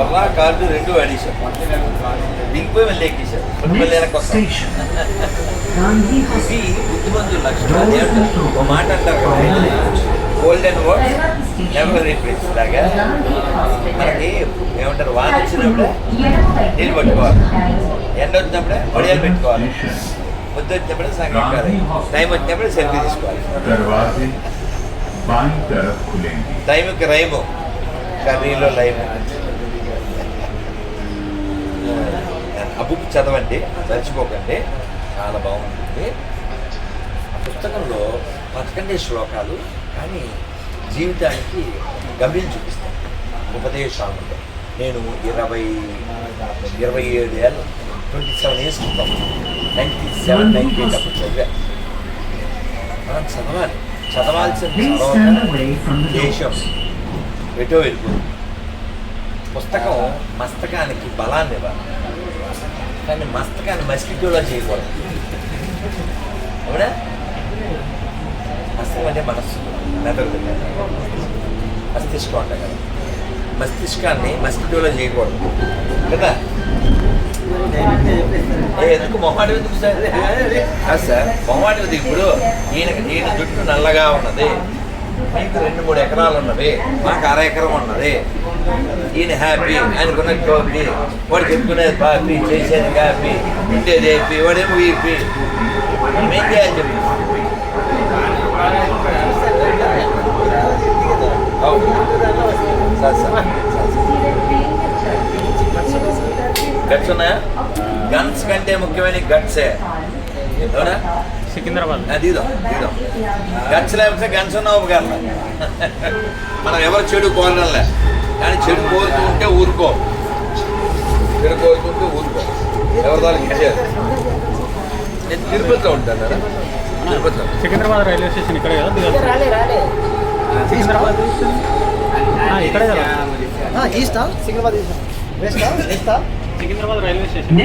Borra card రెండు ఆడేశాం దిగిపోయి మళ్ళీ ఎక్కేశాం మళ్ళీ వెనకొస్తాం ఇది ఒక మాట అంటారు గోల్డెన్ వర్డ్ నెవర్ రీప్లేస్ లాగా మనకి ఏమంటారు వాన వచ్చినప్పుడు నీళ్ళు పట్టుకోవాలి ఎండ వచ్చినప్పుడే వడియాలు పెట్టుకోవాలి ముద్దు వచ్చినప్పుడే సంగీతాలి టైం వచ్చినప్పుడే సెల్ఫీ తీసుకోవాలి టైంకి రైము కర్రీలో లైము చదవండి మర్చిపోకండి. చాలా బాగుంటుంది. ఆ పుస్తకంలో పదకొండే శ్లోకాలు కానీ జీవితానికి గమ్యం చూపిస్తాను ఉపదేశాలు. నేను ఇరవై ఇరవై ఏడు ఏళ్ళు ట్వంటీ సెవెన్ ఇయర్స్ క్రితం నైన్టీ సెవెన్ నైన్టీ ఎయిట్ అప్పుడు చదివా. మనం చదవాలి. చదవాల్సిన దేశం. ఎటో వెళ్ళిపో. పుస్తకం మస్తకానికి బలాన్ని ఇవ్వాలి కానీ మస్తకాన్ని మస్కిటోలో చేయకూడదు. అవునా? మస్తకం అంటే మనస్సు. మెదడు మస్తిష్కం అంట కదా. మస్తిష్కాన్ని మస్కిటోలో చేయకూడదు. కదా? ఎందుకు మొహాడి ఎందుకు సార్? కాదు సార్ మొహాడి ఇప్పుడు ఈయన ఈయన జుట్టు నల్లగా ఉన్నది. మీకు రెండు మూడు ఎకరాలు ఉన్నవి నాకు అర ఎకరం ఉన్నది. ఈయన హ్యాపీ ఆయనకున్న టోపీ వాడు చెప్పుకునేది పాపి చేసేది హ్యాపీ ఉండేది హ్యాపీ వాడేమో వీపీ ఏం చేయాలి చెప్పి. గట్స్ ఉన్నాయా? గన్స్ కంటే ముఖ్యమైన గట్సే. అవునా? సికింద్రాబాద్. ఆ, దిగుదాం దిగుదాం గట్స్ లేకపోతే ఉపకారం మనం ఎవరు చెడు కోరడంలే. కానీ చెడు కోరుతూ ఉంటే ఊరుకో. చెడు కోరుతుంటే ఊరుకో. ఎవరి దానికి ఇచ్చేది? నేను తిరుపతిలో ఉంటాను తిరుపతిలో. సికింద్రాబాద్ రైల్వే స్టేషన్ ఇక్కడే కదా? సికింద్రాబాద్? ఇక్కడే కదా? ఈస్టా? సికింద్రాబాద్ ఈస్టా? వెస్టా వెస్టా? Secunderabad railway station.